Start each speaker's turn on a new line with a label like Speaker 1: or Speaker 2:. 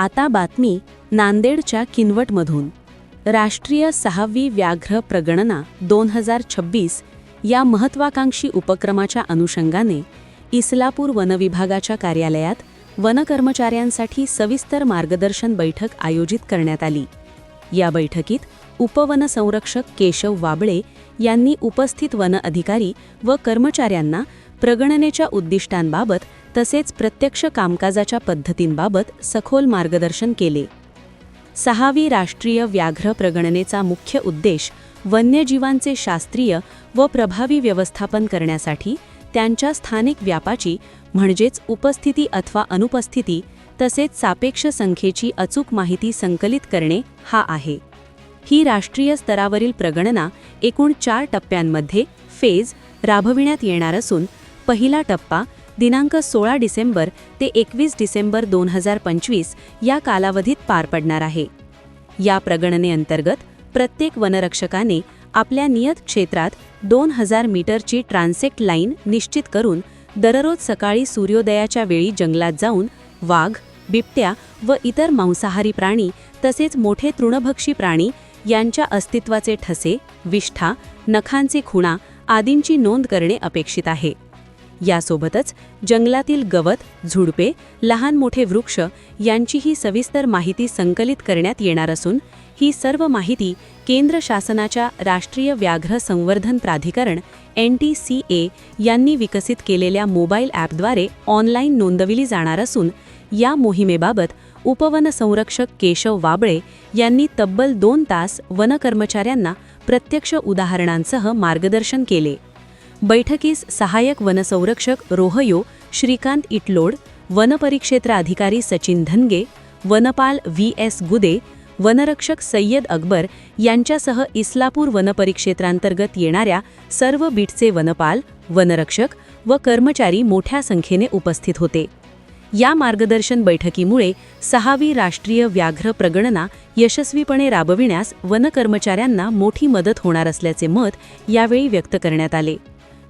Speaker 1: आता बातमी नांदेडच्या किनवटमधून. राष्ट्रीय सहावी व्याघ्र प्रगणना दोन हजार छब्बीस या महत्त्वाकांक्षी उपक्रमाच्या अनुषंगाने इस्लापूर वनविभागाच्या कार्यालयात वनकर्मचाऱ्यांसाठी सविस्तर मार्गदर्शन बैठक आयोजित करण्यात आली. या बैठकीत उपवनसंरक्षक केशव वाबळे यांनी उपस्थित वन अधिकारी व कर्मचाऱ्यांना प्रगणनेच्या उद्दिष्टांबाबत तसेच प्रत्यक्ष कामकाजाच्या पद्धतींबाबत सखोल मार्गदर्शन केले. सहावी राष्ट्रीय व्याघ्र प्रगणनेचा मुख्य उद्देश वन्यजीवांचे शास्त्रीय व प्रभावी व्यवस्थापन करण्यासाठी त्यांच्या स्थानिक व्यापाची म्हणजेच उपस्थिती अथवा अनुपस्थिती तसेच सापेक्ष संख्येची अचूक माहिती संकलित करणे हा आहे. ही राष्ट्रीय स्तरावरील प्रगणना एकूण चार टप्प्यांमध्ये फेज राबविण्यात येणार असून पहिला टप्पा दिनांक सोळा डिसेंबर ते एकवीस डिसेंबर दोन हजार पंचवीस या कालावधीत पार पडणार आहे. या प्रगणनेअंतर्गत प्रत्येक वनरक्षकाने आपल्या नियत क्षेत्रात दोन हजार मीटरची ट्रान्सेक्ट लाईन निश्चित करून दररोज सकाळी सूर्योदयाच्या वेळी जंगलात जाऊन वाघ बिबट्या व इतर मांसाहारी प्राणी तसेच मोठे तृणभक्षी प्राणी यांच्या अस्तित्वाचे ठसे विष्ठा नखांचे खुणा आदींची नोंद करणे अपेक्षित आहे. यासोबतच जंगलातील गवत झुडपे लहान मोठे वृक्ष यांचीही सविस्तर माहिती संकलित करण्यात येणार असून ही सर्व माहिती केंद्र शासनाच्या राष्ट्रीय व्याघ्र संवर्धन प्राधिकरण एन टी सी ए यांनी विकसित केलेल्या मोबाईल ॲपद्वारे ऑनलाईन नोंदविली जाणार असून या मोहिमेबाबत उपवनसंरक्षक केशव वाबळे यांनी तब्बल दोन तास वनकर्मचाऱ्यांना प्रत्यक्ष उदाहरणांसह मार्गदर्शन केले. बैठकीस सहाय्यक वनसंरक्षक रोहयो श्रीकांत इटलोड वनपरिक्षेत्र अधिकारी सचिन धनगे वनपाल व्ही एस गुदे वनरक्षक सय्यद अकबर यांच्यासह इस्लापूर वनपरिक्षेत्रांतर्गत येणाऱ्या सर्व बीटचे वनपाल वनरक्षक व कर्मचारी मोठ्या संख्येने उपस्थित होते. या मार्गदर्शन बैठकीमुळे सहावी राष्ट्रीय व्याघ्र प्रगणना यशस्वीपणे राबविण्यास वनकर्मचाऱ्यांना मोठी मदत होणार असल्याचे मत यावेळी व्यक्त करण्यात आले.